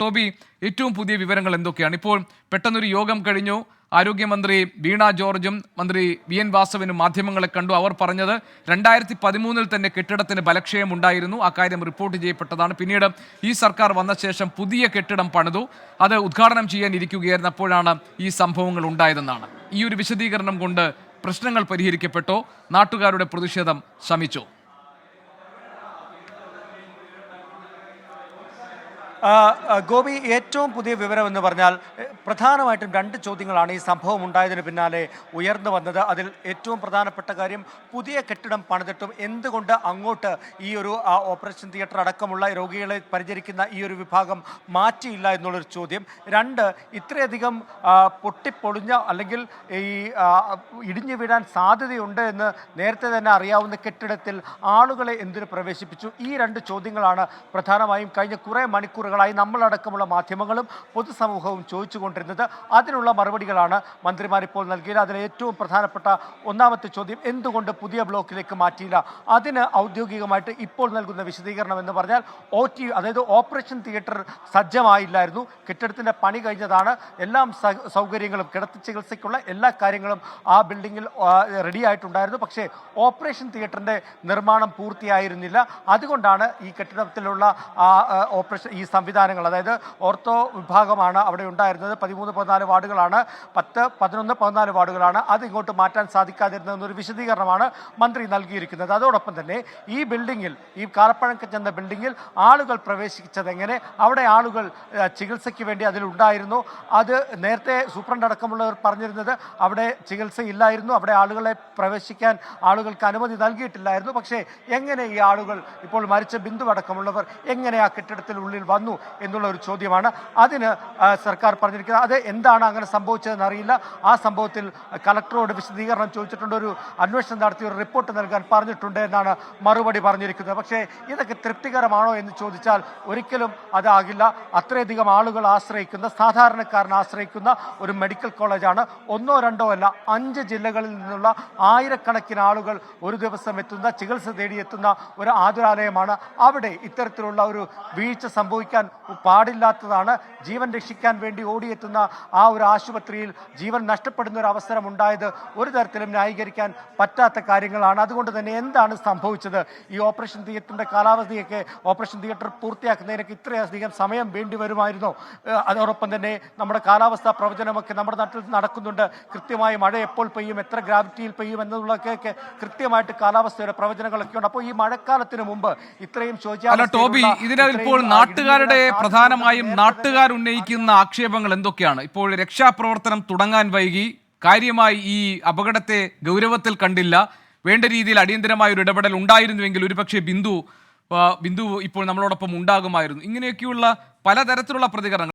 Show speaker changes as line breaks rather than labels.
Toby ഏറ്റവും പുതിയ വിവരങ്ങൾ എന്തൊക്കെയാണ്? ഇപ്പോൾ പെട്ടെന്നൊരു യോഗം കഴിഞ്ഞു. ആരോഗ്യമന്ത്രി വീണ ജോർജും മന്ത്രി വി എൻ വാസവനും മാധ്യമങ്ങളെ കണ്ടു. അവർ പറഞ്ഞത് രണ്ടായിരത്തി പതിമൂന്നിൽ തന്നെ കെട്ടിടത്തിന് ബലക്ഷയം ഉണ്ടായിരുന്നു. അക്കാര്യം റിപ്പോർട്ട് ചെയ്യപ്പെട്ടതാണ്. പിന്നീട് ഈ സർക്കാർ വന്ന ശേഷം പുതിയ കെട്ടിടം പണിതു. അത് ഉദ്ഘാടനം ചെയ്യാൻ ഇരിക്കുകയായിരുന്നപ്പോഴാണ് ഈ സംഭവങ്ങൾ ഉണ്ടായതെന്നാണ്. ഈ ഒരു വിശദീകരണം കൊണ്ട് പ്രശ്നങ്ങൾ പരിഹരിക്കപ്പെട്ടോ? നാട്ടുകാരുടെ പ്രതിഷേധം ശമിച്ചോ
ആ, ആ, ഗോപി ഏറ്റവും പുതിയ വിവരം എന്ന് പറഞ്ഞാൽ പ്രധാനമായിട്ടും രണ്ട് ചോദ്യങ്ങളാണ് ഈ സംഭവം ഉണ്ടായതിന് പിന്നാലെ ഉയർന്നു വന്നത്. അതിൽ ഏറ്റവും പ്രധാനപ്പെട്ട കാര്യം പുതിയ കെട്ടിടം പണിതിട്ടും എന്തുകൊണ്ട് അങ്ങോട്ട് ഈ ഒരു ഓപ്പറേഷൻ തിയേറ്റർ അടക്കമുള്ള രോഗികളെ പരിചരിക്കുന്ന ഈ ഒരു വിഭാഗം മാറ്റിയില്ല എന്നുള്ളൊരു ചോദ്യം. രണ്ട് ഇത്രയധികം പൊട്ടിപ്പൊളിഞ്ഞ അല്ലെങ്കിൽ ഈ ഇടിഞ്ഞു വീഴാൻ സാധ്യതയുണ്ട് എന്ന് നേരത്തെ തന്നെ അറിയാവുന്ന കെട്ടിടത്തിൽ ആളുകളെ എന്തിനു പ്രവേശിപ്പിച്ചു? ഈ രണ്ട് ചോദ്യങ്ങളാണ് പ്രധാനമായും കഴിഞ്ഞ കുറേ മണിക്കൂറുകളായി നമ്മളടക്കമുള്ള മാധ്യമങ്ങളും പൊതുസമൂഹവും ചോദിച്ചുകൊണ്ടിരുന്നത് അതിനുള്ള മറുപടികളാണ് മന്ത്രിമാർ ഇപ്പോൾ നൽകിയത്. അതിലെ ഏറ്റവും പ്രധാനപ്പെട്ട ഒന്നാമത്തെ ചോദ്യം എന്തുകൊണ്ട് പുതിയ ബ്ലോക്കിലേക്ക് മാറ്റിയില്ല? അതിന് ഔദ്യോഗികമായിട്ട് ഇപ്പോൾ നൽകുന്ന വിശദീകരണം എന്ന് പറഞ്ഞാൽ ഒ ടി അതായത് ഓപ്പറേഷൻ തിയേറ്റർ സജ്ജമായില്ലായിരുന്നു. കെട്ടിടത്തിന്റെ പണി കഴിഞ്ഞതാണ്. എല്ലാം സൗകര്യങ്ങളും കിടത്തി ചികിത്സയ്ക്കുള്ള എല്ലാ കാര്യങ്ങളും ആ ബിൽഡിങ്ങിൽ റെഡി ആയിട്ടുണ്ടായിരുന്നു പക്ഷേ ഓപ്പറേഷൻ തിയേറ്ററിന്റെ നിർമ്മാണം പൂർത്തിയായിരുന്നില്ല. അതുകൊണ്ടാണ് ഈ കെട്ടിടത്തിലുള്ള ഓപ്പറേഷൻ ഈ സംവിധാനങ്ങൾ. അതായത് ഓർത്തോ വിഭാഗമാണ് അവിടെ ഉണ്ടായിരുന്നത്. പതിമൂന്ന് പതിനാല് വാർഡുകളാണ്. പത്ത് പതിനൊന്ന് പതിനാല് വാർഡുകളാണ്. അത് ഇങ്ങോട്ട് മാറ്റാൻ സാധിക്കാതിരുന്നതെന്നൊരു വിശദീകരണമാണ് മന്ത്രി നൽകിയിരിക്കുന്നത്. അതോടൊപ്പം തന്നെ ഈ ബിൽഡിങ്ങിൽ ഈ കാലപ്പഴക്കം ചെന്ന ബിൽഡിങ്ങിൽ ആളുകൾ പ്രവേശിച്ചത് എങ്ങനെ? അവിടെ ആളുകൾ ചികിത്സയ്ക്ക് വേണ്ടി അതിലുണ്ടായിരുന്നു അത് നേരത്തെ സൂപ്രണ്ട് അടക്കമുള്ളവർ പറഞ്ഞിരുന്നത് അവിടെ ചികിത്സയില്ലായിരുന്നു അവിടെ ആളുകളെ പ്രവേശിക്കാൻ ആളുകൾക്ക് അനുമതി നൽകിയിട്ടില്ലായിരുന്നു. പക്ഷേ എങ്ങനെ ഈ ആളുകൾ ഇപ്പോൾ മരിച്ച ബിന്ദു അടക്കമുള്ളവർ എങ്ങനെ ആ കെട്ടിടത്തിനുള്ളിൽ വന്നു? എന്നുള്ള ഒരു ചോദ്യമാണ്. അതിന് സർക്കാർ പറഞ്ഞിരിക്കുന്നത് അത് എന്താണ് അങ്ങനെ സംഭവിച്ചതെന്ന് അറിയില്ല. ആ സംഭവത്തിൽ കലക്ടറോട് വിശദീകരണം ചോദിച്ചിട്ടുണ്ട്. ഒരു അന്വേഷണം നടത്തി ഒരു റിപ്പോർട്ട് നൽകാൻ പറഞ്ഞിട്ടുണ്ട് എന്നാണ് മറുപടി പറഞ്ഞിരിക്കുന്നത്. പക്ഷേ ഇതൊക്കെ തൃപ്തികരമാണോ എന്ന് ചോദിച്ചാൽ ഒരിക്കലും അതാകില്ല. അത്രയധികം ആളുകൾ ആശ്രയിക്കുന്ന സാധാരണക്കാരനെ ആശ്രയിക്കുന്ന ഒരു മെഡിക്കൽ കോളേജാണ്. ഒന്നോ രണ്ടോ അല്ല അഞ്ച് ജില്ലകളിൽ നിന്നുള്ള ആയിരക്കണക്കിന് ആളുകൾ ഒരു ദിവസം എത്തുന്ന ചികിത്സ തേടിയെത്തുന്ന ഒരു ആതുരാലയമാണ്. അവിടെ ഇത്തരത്തിലുള്ള ഒരു വീഴ്ച സംഭവിക്കാൻ പാടില്ലാത്തതാണ്. ജീവൻ രക്ഷിക്കാൻ വേണ്ടി ഓടിയെത്തുന്ന ആ ഒരു ആശുപത്രിയിൽ ജീവൻ നഷ്ടപ്പെടുന്ന ഒരു അവസരം ഉണ്ടായത് ഒരു തരത്തിലും ന്യായീകരിക്കാൻ പറ്റാത്ത കാര്യങ്ങളാണ്. അതുകൊണ്ട് തന്നെ എന്താണ് സംഭവിച്ചത്? ഈ ഓപ്പറേഷൻ തിയേറ്ററിന്റെ കാലാവധിയൊക്കെ ഓപ്പറേഷൻ തിയേറ്റർ പൂർത്തിയാക്കുന്നതിനൊക്കെ ഇത്രയധികം സമയം വേണ്ടി വരുമായിരുന്നോ. അതോടൊപ്പം തന്നെ നമ്മുടെ കാലാവസ്ഥാ പ്രവചനമൊക്കെ നമ്മുടെ നാട്ടിൽ നടക്കുന്നുണ്ട്. കൃത്യമായി മഴ എപ്പോൾ പെയ്യും എത്ര ഗ്രാവിറ്റിയിൽ പെയ്യും എന്നുള്ളതൊക്കെ കൃത്യമായിട്ട് കാലാവസ്ഥയുടെ പ്രവചനങ്ങളൊക്കെ ഉണ്ട് അപ്പോൾ ഈ മഴക്കാലത്തിന് മുമ്പ് ഇത്രയും
ചോദിച്ചാൽ ടോബി ഇതിനകത്ത് ഇപ്പോൾ നാട്ടുകാരുടെ പ്രധാനമായും നാട്ടുകാർ ഉന്നയിക്കുന്ന ആക്ഷേപങ്ങൾ എന്തൊക്കെയാണ്? ഇപ്പോൾ രക്ഷാപ്രവർത്തനം തുടങ്ങാൻ വൈകി. കാര്യമായി ഈ അപകടത്തെ ഗൗരവത്തിൽ കണ്ടില്ല. വേണ്ട രീതിയിൽ അടിയന്തരമായ ഒരു ഇടപെടൽ ഉണ്ടായിരുന്നുവെങ്കിൽ ഒരുപക്ഷെ ബിന്ദു ബിന്ദു ഇപ്പോൾ നമ്മളോടൊപ്പം ഉണ്ടാകുമായിരുന്നു. ഇങ്ങനെയൊക്കെയുള്ള പലതരത്തിലുള്ള പ്രതികരണങ്ങൾ